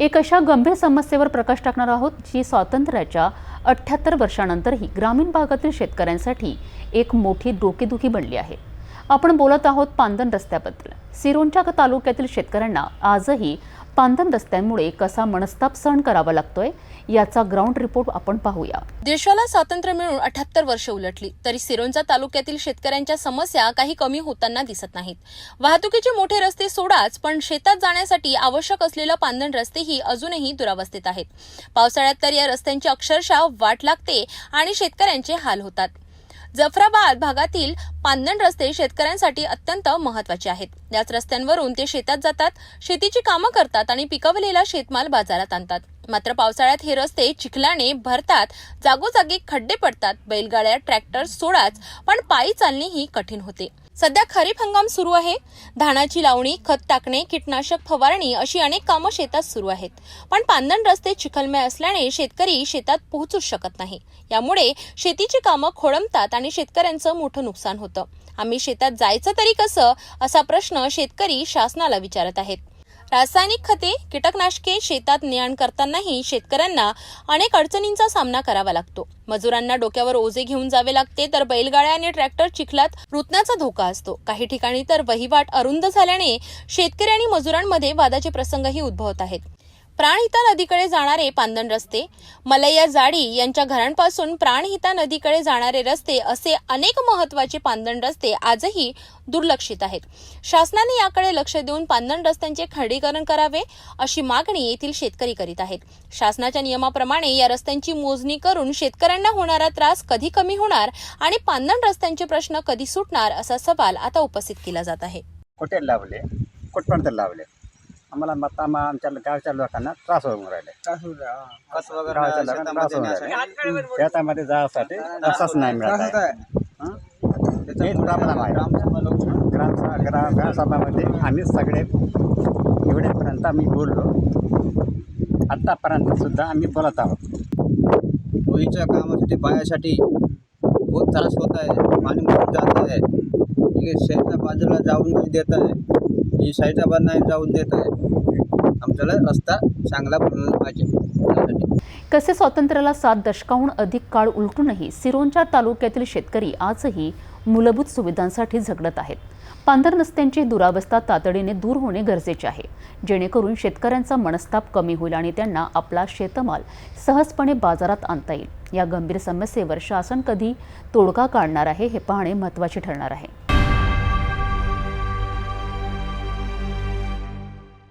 एक अशा गंभीर समस्येवर प्रकाश टाकणार आहोत जी स्वातंत्र्याच्या अठ्ठ्याहत्तर वर्षानंतरही ग्रामीण भागातील शेतकऱ्यांसाठी एक मोठी डोकेदुखी बनली आहे. आपण बोलत आहोत पांदन रस्त्याबद्दल. सिरोंच्या तालुक्यातील शेतकऱ्यांना आजही पांदन रस्त्यांमुळे कसा मनस्ताप सहन करावा लागतोय याचा ग्राउंड रिपोर्ट आपण पाहूया. देशाला स्वातंत्र्य मिळून अठ्याहत्तर वर्ष उलटली तरी सिरोंचा तालुक्यातील शेतकऱ्यांच्या समस्या काही कमी होताना दिसत नाहीत. वाहतुकीचे मोठे रस्ते सोडाच पण शेतात जाण्यासाठी आवश्यक असलेला पांदण रस्तेही अजूनही दुरावस्थेत आहेत. पावसाळ्यात तर या रस्त्यांची अक्षरशः वाट लागते आणि शेतकऱ्यांचे हाल होतात. जफराबाद भागातील पांदण रस्ते शेतकऱ्यांसाठी अत्यंत महत्त्वाचे आहेत. याच रस्त्यांवरून ते शेतात जातात शेतीची कामं करतात आणि पिकवलेला शेतमाल बाजारात आणतात. मात्र पावसाळ्यात हे रस्ते चिखलाने भरतात जागोजागी खड्डे पडतात बैलगाड्या ट्रॅक्टर सोडाच पण पायी चालणेही कठीण होते. सध्या खरीप हंगाम सुरू आहे. धानाची लावणी खत टाकणे कीटनाशक फवारणी अशी अनेक कामं शेतात सुरू आहेत. पण पांदण रस्ते चिखलमय असल्याने शेतकरी शेतात पोहोचूच शकत नाही. यामुळे शेतीची कामं खोळंबतात आणि शेतकऱ्यांचं मोठं नुकसान होतं. आम्ही शेतात जायचं तरी कसं? असा प्रश्न शेतकरी शासनाला विचारत आहेत. रासायनिक खते कीटकनाशके शेतात ने आण करतानाही शेतकऱ्यांना अनेक अडचणींचा सामना करावा लागतो. मजुरांना डोक्यावर ओझे घेऊन जावे लागते तर बैलगाड्या आणि ट्रॅक्टर चिखलात रुतण्याचा धोका असतो. काही ठिकाणी तर वहिवाट अरुंद झाल्याने शेतकरी आणि मजुरांमध्ये वादाचे प्रसंगही उद्भवत आहेत. प्राणहिता नदीकडे जाणारे पांदण रस्ते मलैया जाडी यांच्या घरांपासून प्राणहिता नदीकडे जाणारे रस्ते असे अनेक महत्त्वाचे पांदण रस्ते आजही दुर्लक्षित आहेत. शासनाने याकडे लक्ष देऊन पांदण रस्त्यांचे खडीकरण करावे अशी मागणी येथील शेतकरी करीत आहेत. शासनाच्या नियमाप्रमाणे या रस्त्यांची मोजणी करून शेतकऱ्यांना होणारा त्रास कधी कमी होणार आणि पांदण रस्त्यांचे प्रश्न कधी सुटणार असा सवाल आता उपस्थित केला जात आहे. कुठे लावले? कुठपर्यंत लावले? आम्हाला मत आम्हा आमच्या गावच्या लोकांना त्रास होऊन राहिले. खत वगैरे गावाच्या लोकांना त्रास होऊन राहिले. शेतामध्ये जायसाठी रस्ताच नाही मिळत आहे. हं? हे ग्राम ग्राम ग्रामसभामध्ये आम्ही सगळे एवढेपर्यंत आम्ही बोललो. आत्तापर्यंत सुद्धा आम्ही बोलत आहोत. सोयीच्या कामासाठी बायासाठी बहुत त्रास होत आहे. पाणी जात आहे. ठीक आहे शहराच्या बाजूला जाऊन नाही देत आहे. ही साईडच्या नाही जाऊन देत आहे. आमच्याला रस्ता चांगला बनवला पाहिजे. कसे स्वातंत्र्याला सात दशकाहून अधिक काळ उलटूनही सिरोंच्या तालुक्यातील शेतकरी आजही मूलभूत सुविधांसाठी झगडत आहेत. पांढर रस्त्यांची दुरावस्था तातडीने दूर होणे गरजेचे आहे. जेणेकरून शेतकऱ्यांचा मनस्ताप कमी होईल आणि त्यांना आपला शेतमाल सहजपणे बाजारात आणता येईल. या गंभीर समस्येवर शासन कधी तोडगा काढणार आहे हे पाहणे महत्त्वाचे ठरणार आहे.